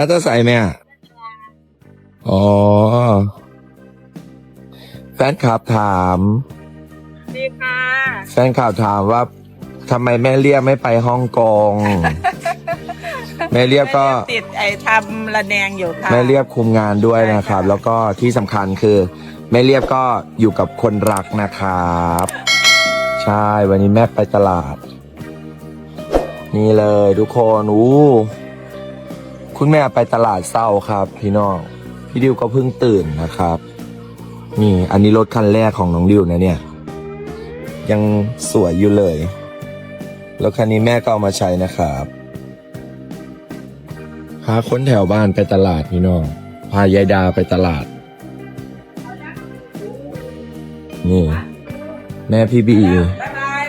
อาจะใส่ไหมอะอ๋อ แฟนคลับถาม ดีค่ะแฟนคลับถามว่าทำไมแม่เรียบไม่ไปฮ่องกง แม่เรียบก็ ติดไอ้ทำระแนงอยู่ค่ะ แม่เรียบคุมงานด้วยนะครับแล้วก็ที่สำคัญคือ แม่เรียบก็อยู่กับคนรักนะครับ ใช่วันนี้แม่ไปตลาด นี่เลยทุกคนอู้ คุณแม่ไปตลาดเศร้าครับ พี่น้อง พี่ดิวก็เพิ่งตื่นนะครับ นี่ อันนี้รถคันแรกของน้องดิวนะเนี่ย ยังสวยอยู่เลยรถคันนี้แม่ก็เอามาใช้นะครับพาคนแถวบ้านไปตลาดพี่น้อง พายายดาไปตลาด นี่ แม่พี่บีบ๊ายบาย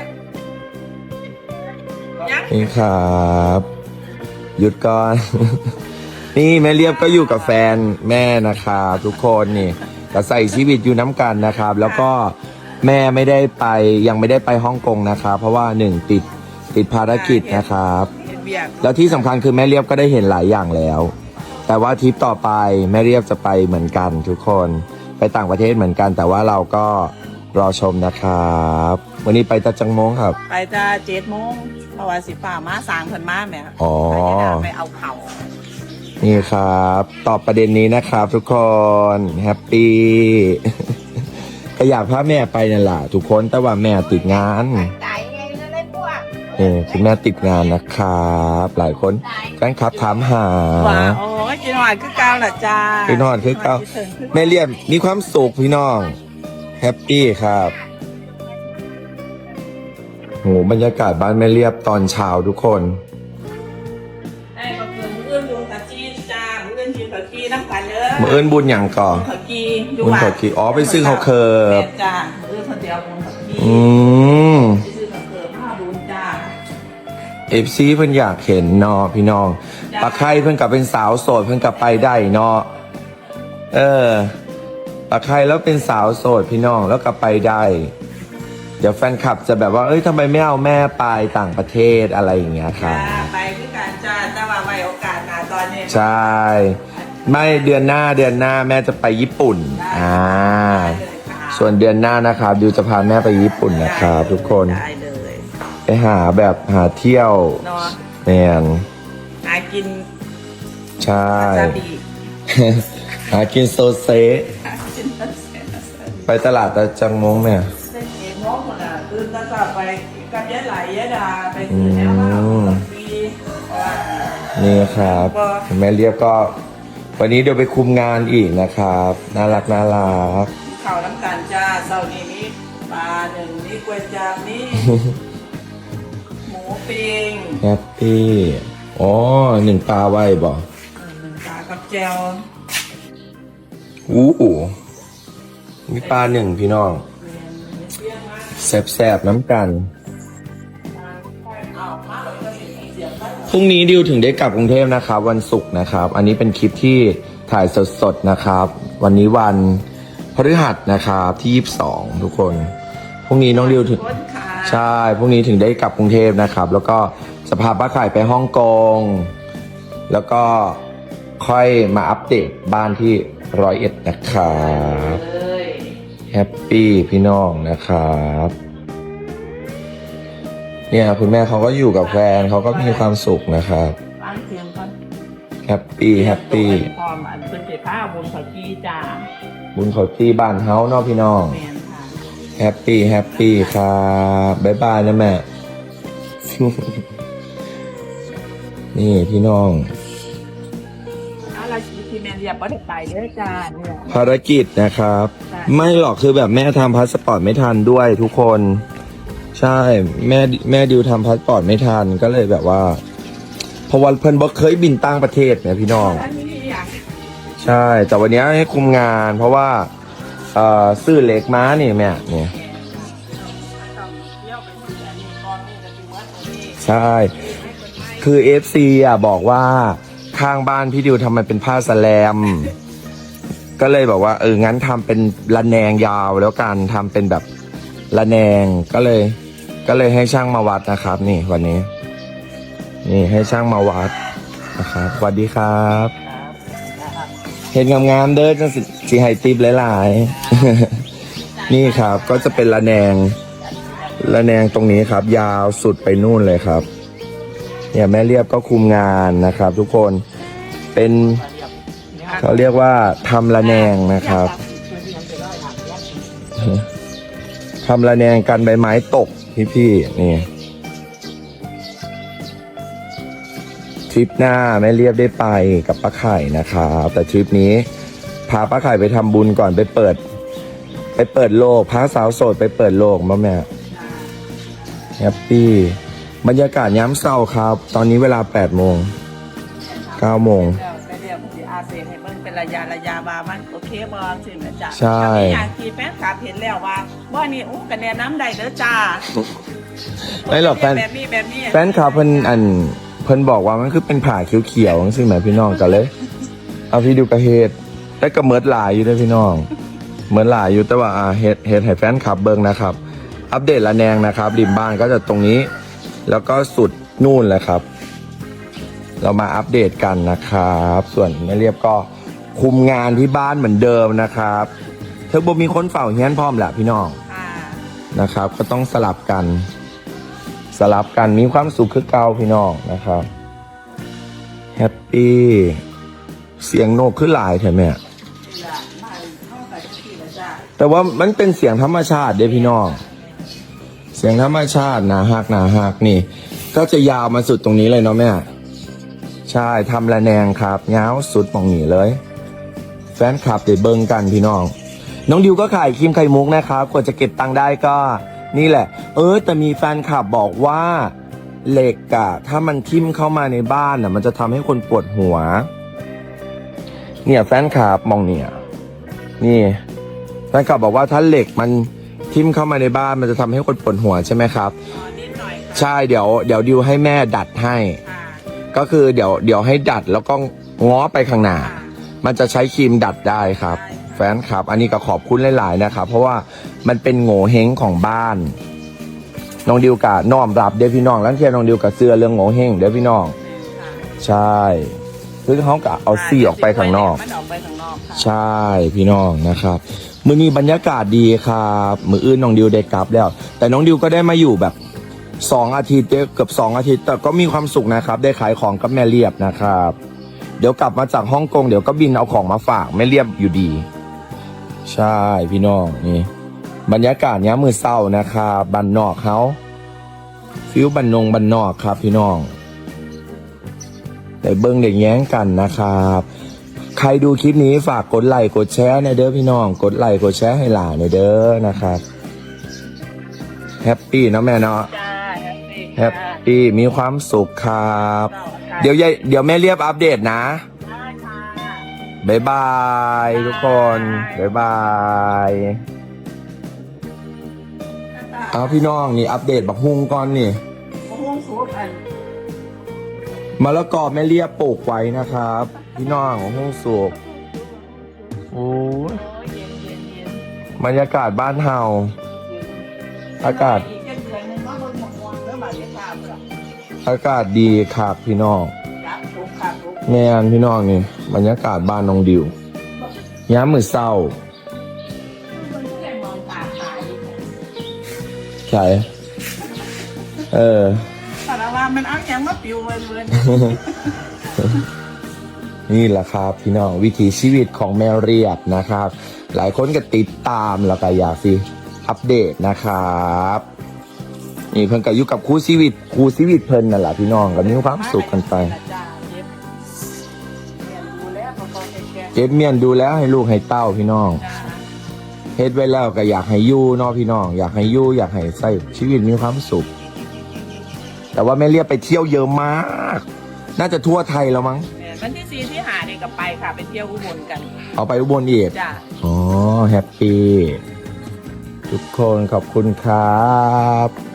ยังนี่ครับ หยุดก่อน นี่แม่เรียบก็อยู่กับแฟนแม่นะครับทุกคนนี่ก็ใส่ชีวิตอยู่น้ำกันนะครับ แล้วก็แม่ไม่ได้ไปยังไม่ได้ไปฮ่องกงนะครับ เพราะว่าหนึ่งติดติดภารกิจนะครับ เห็นเบียกแล้วที่สำคัญคือแม่เรียบก็ได้เห็นหลายอย่างแล้ว แต่ว่าทริปต่อไปแม่เรียบจะไปเหมือนกันทุกคนไปต่างประเทศเหมือนกัน แต่ว่าเราก็รอชมนะครับ วันนี้ไปตะจังมงครับ ไปจะเจ็ดโมง ราะว่าสิฝ่ามาสางเพิ่นมาแหม่อ๋อ ไปเอาเข่านี่ครับ ตอบประเด็นนี้นะครับทุกคนแฮปปี้ก็อยากพาแม่ไปนั่นแหละทุกคนแต่ว่าแม่ติดงานใจไงเลยพวกนี่คุณแม่ติดงานนะครับ หลายคนแฟนคลับถามหา ว่าโอ้ยกินหวานคือเก่าล่ะจ้ากินหวานคือเก่าแม่เรียบมีความสุขพี่น้อง แฮปปี้ครับ โหบรรยากาศบ้านแม่เรียบตอนเช้าทุกคน ได้ก็คือมื้ออื่นดูตาจีจ้ามื้ออื่นกินผักกีน้ำกันเด้อมือเอินบุญอย่างก่อนผักกีอยู่บุญบ้านผักกีอ๋อไปซื้อข้าวเคิบแม่จ้ามื้ออื่นคนเดียวบุญผักกีอืมไปซื้อข้าวเคิบผ้าบุญจ้าเอฟซีเพิ่นอยากเห็นเนาะพี่น้องปลาไข่เพิ่นกลับเป็นสาวโสดเพิ่นกลับไปได้เนาะเออปลาไข่แล้วเป็นสาวโสดพี่น้องแล้วกลับไปได้ เดี๋ยวแฟนคลับจะแบบว่า เอ้ยทำไมไม่เอาแม่ไปต่างประเทศอะไรอย่างเงี้ยค่ะจ้าไปคือการจ้าแต่ว่าไว้โอกาสหน้าตอนนี้ใช่ ไม่เดือนหน้าเดือนหน้าแม่จะไปญี่ปุ่น อ่าได้เลยค่ะส่วนเดือนหน้านะครับดิวจะพาแม่ไปญี่ปุ่นนะครับทุกคน ได้เลยไปหาแบบหาเที่ยวเนาะแมนหากินใช่ซาบิหากินโซเซ หากินนั่นเสร็จนั่นเสร็จไปตลาดตะจังมงเนี่ย เส้นเอ็นน้องคนอะตื่นตาตาไปกับยายไหลยายดาไปซื้อแนวมาเอาปีนี่ครับแม่เรียบก็ วันนี้เดี๋ยวไปคุมงานอีกนะครับ น่ารักน่ารักข่าวน้ำตาลจ้าเสาร์นี้มีปลาหนึ่งมีกล้วยจับมีหมูปิ้งแฮปปี้อ๋อหนึ่งปลาไว้บ่เออหนึ่งปลากับแจวอู้หูมีปลาหนึ่งพี่น้อง แสบๆน้ำกันเอามาเลยก็มีเสียงไปพรุ่งนี้ดิวถึงได้กลับกรุงเทพนะครับ วันศุกร์นะครับ อันนี้เป็นคลิปที่ถ่ายสดๆนะครับ วันนี้วันพฤหัสนะครับที่ 22 ทุกคน พรุ่งนี้น้องดิวถึงคนขาใช่ พรุ่งนี้ถึงได้กลับกรุงเทพนะครับ แล้วก็สภาพบ้าไข่ไปฮ่องกง แล้วก็ค่อยมาอัปเดตบ้านที่ร้อยเอ็ดนะครับเลย แฮปปี้พี่น้องนะครับเนี่ยคุณแม่เขาก็อยู่กับแฟนเขาก็มีความสุขนะครับล้างเสียงก่อนแฮปปี้แฮปปี้พร้อมอันเป็นเศษผ้าบนขอจีจ้าบุญเขาที่บ้านเฮาเนาะพี่น้องแมนค่ะแฮปปี้แฮปปี้ครับบ๊ายบายนะแม่ นี่พี่น้อง นเรียบบ่ได้ไปเด้อจ้าเนี่ย ภารกิจนะครับ ใช่ ไม่หรอกคือแบบแม่ทำพาสปอร์ตไม่ทันด้วยทุกคน ใช่แม่แม่ดิวทำพาสปอร์ตไม่ทันก็เลยแบบว่า เพราะวันเพิ่นบอกเคยบินต่างประเทศเนี่ยพี่น้อง อันนี้อยากใช่ แต่วันนี้ให้คุมงานเพราะว่าเอ่อซื้อเหล็กม้านี่แม่เนี่ยต้องเที่ยวไปที่อันนี้ก่อนนี่จะถึงวัดนี้ใช่ คือ FC อะบอกว่า ข้างบ้านพี่ดิวทำมันเป็นผ้าสแลม ก็เลยบอกว่า เอองั้นทำเป็นระแนงยาวแล้วกันทำเป็นแบบระแนงก็เลย ก็เลยให้ช่างมาวัดนะครับ นี่วันนี้ นี่ให้ช่างมาวัดนะครับสวัสดีครับเห็นงามๆเด้อจังสิสิให้ติปหลายๆ นี่ครับก็จะเป็นระแนงระแนงตรงนี้ครับ ยาวสุดไปนู่นเลยครับ เนี่ยแม่เรียบก็คุมงานนะครับ ทุกคน เป็นเขาเรียกว่าทำระแนงนะครับทำระแนงกันใบไม้ตกพี่ๆนี่ทริปหน้าแม่เรียบได้ไปกับป้าไข่นะครับแต่ทริปนี้พาป้าไข่ไปทำบุญก่อนไปเปิด ไปเปิดโลกพาสาวโสดไปเปิดโลกมาแม่แฮปปี้บรรยากาศย้ำเศร้าครับ ตอนนี้เวลา8โมง 9โมง แล้วไปเรียกสิอาเซให้เบิ่งเป็นระยะระยะว่ามันโอเคบ่สิแม่จ้าใช่ อย่างที่แฟนคลับเห็นแล้วว่าบ่นี่อู้กันแนะน้ำได้เด้อจ้าไม่หรอกแฟนแบบนี้แบบนี้แฟนคลับเพิ่นอันเพิ่นบอกว่ามันคือเป็นผ่าเขียวๆซึ่งหมายพี่น้องกันเลย เอาพี่ดูกระเฮ็ดแต่ก็เหมิดหลายอยู่ด้วยพี่น้องเหมือนหลายอยู่แต่ว่าอ่าเฮ็ดเฮ็ดให้แฟนคลับเบิ่งนะครับ อัปเดตละแนงนะครับริมบ้านก็จะตรงนี้ แล้วก็สุดนู่นแหละครับ เรามาอัปเดตกันนะครับ ส่วนแม่เรียบก็คุมงานที่บ้านเหมือนเดิมนะครับเธอบ่มีคนเฝ้าเฮียนพร้อมแหละพี่น้องค่ะนะครับ ก็ต้องสลับกัน สลับกันมีความสุขคือเก่าพี่น้องนะครับแฮปปี้เสียงโนกขึ้นหลายแถมแม่นี่ล่ะมาเข้าไปที่ละจ้าแต่ว่ามันเป็นเสียงธรรมชาติเด้พี่น้อง เสียงธรรมชาติหนาหักหนาหักนี่ ก็จะยาวมาสุดตรงนี้เลยเนาะแม่ ใช่ทำระแนงครับยาวสุดมองหนีเลย แฟนคลับเดี๋ยวเบิงกันพี่น้อง น้องดิวก็ขายครีมไข่มุกนะครับกว่าจะเก็บตังค์ได้ก็นี่แหละ เออแต่มีแฟนคลับบอกว่าเหล็กอะถ้ามันทิ่มเข้ามาในบ้านอะมันจะทำให้คนปวดหัว เนี่ยแฟนคลับมองเนี่ย นี่แฟนคลับบอกว่าถ้าเหล็กมันทิ่มเข้ามาในบ้านมันจะทำให้คนปวดหัวใช่ไหมครับ นิดหน่อยค่ะใช่เดี๋ยวเดี๋ยวดิวให้แม่ดัดให้ ค ก็คือเดี๋ยวเดี๋ยวให้ดัดแล้วก็ง้อไปข้างหน้าค่ะมันจะใช้ครีมดัดได้ครับ แฟนคลับ อันนี้ก็ขอบคุณหลายๆนะครับ เพราะว่ามันเป็นโง่เฮงของบ้านน้องดิวกะน้อมรับเดี๋ยวพี่น้องแล้วเทียน้องดิวกับเสื้อเรื่องโง่เฮงเดี๋ยวพี่น้องค่ะใช่คือเขากะเอาซี่ออกไปข้างนอก มันออกไปข้างนอกค่ะใช่พี่น้องนะครับ มือนี้บรรยากาศดีครับ มืออื่นน้องดิวได้กลับแล้ว แต่น้องดิวก็ได้มาอยู่แบบ สองอาทิตย์เกือบสองอาทิตย์แต่ก็มีความสุขนะครับ ได้ขายของกับแม่เรียบนะครับ เดี๋ยวกลับมาจากฮ่องกงเดี๋ยวก็บินเอาของมาฝากแม่เรียบอยู่ดี ใช่พี่น้องนี่ บรรยากาศเนี้ยมือเศร้านะครับบันนอกเขาฟิวบันนงบันนอกครับพี่น้องได้เบิ้งได้แย้งกันนะครับ ใครดูคลิปนี้ฝากกดไลค์กดแชร์ในเด้อพี่น้อง กดไลค์กดแชร์ให้หลานในเด้อนะครับแฮปปี้เนาะแม่เนาะ แฮปปี้แฮปปี้มีความสุขครับ เดี๋ยวยายเดี๋ยวแม่เรียบอัปเดตนะได้ค่ะบ๊ายบายทุกคนบ๊ายบายเอาพี่น้องนี่อัปเดตบักฮุงก่อนนี่มะม่วงสุกอันมะละกอแม่เรียบปลูกไว้นะครับ พี่น้องของฮุงสุกโอ้ยโอ้ยเย็นเย็นเย็นบรรยากาศบ้านเฮา อากาศอีกเจ็ดเดือน อากาศดีครับพี่น้องจ้าทุกค่ะทุกแม่นพี่น้องนี่บรรยากาศบ้านน้องดิวย้ามมือเศร้ามันแค่มองตาขายใช่เออแต่ละว่ามันเอาอย่างมาปิวเวินเวินนี่แหละครับพี่น้องวิถีชีวิตของแมวเรียบนะครับ หลายคนก็ติดตามแล้วก็อยากสิอัปเดตนะครับ นี่เพิ่นก็อยู่กับครูชีวิตครูชีวิตเพิ่นนั่นแหละพี่น้องก็มีความสุขกันไปจ้าเย็บเรียนดูแลพอพอแก่เก็บเมียนดูแลให้ลูกให้เต้าพี่น้องๆจ้าเฮ็ดไว้แล้วก็อยากให้อยู่เนาะพี่น้อง อยากให้อยู่อยากให้ใส่ชีวิตมีความสุข แต่ว่าแม่เรียบไปเที่ยวเยอะมาก น่าจะทั่วไทยแล้วมั้งเนี่ยวันที่สี่ที่หาเนี่ยก็ไปค่ะไปเที่ยวอุบลกัน เอาไปอุบลอีกจ้าอ๋อแฮปปี้ทุกคนขอบคุณครับ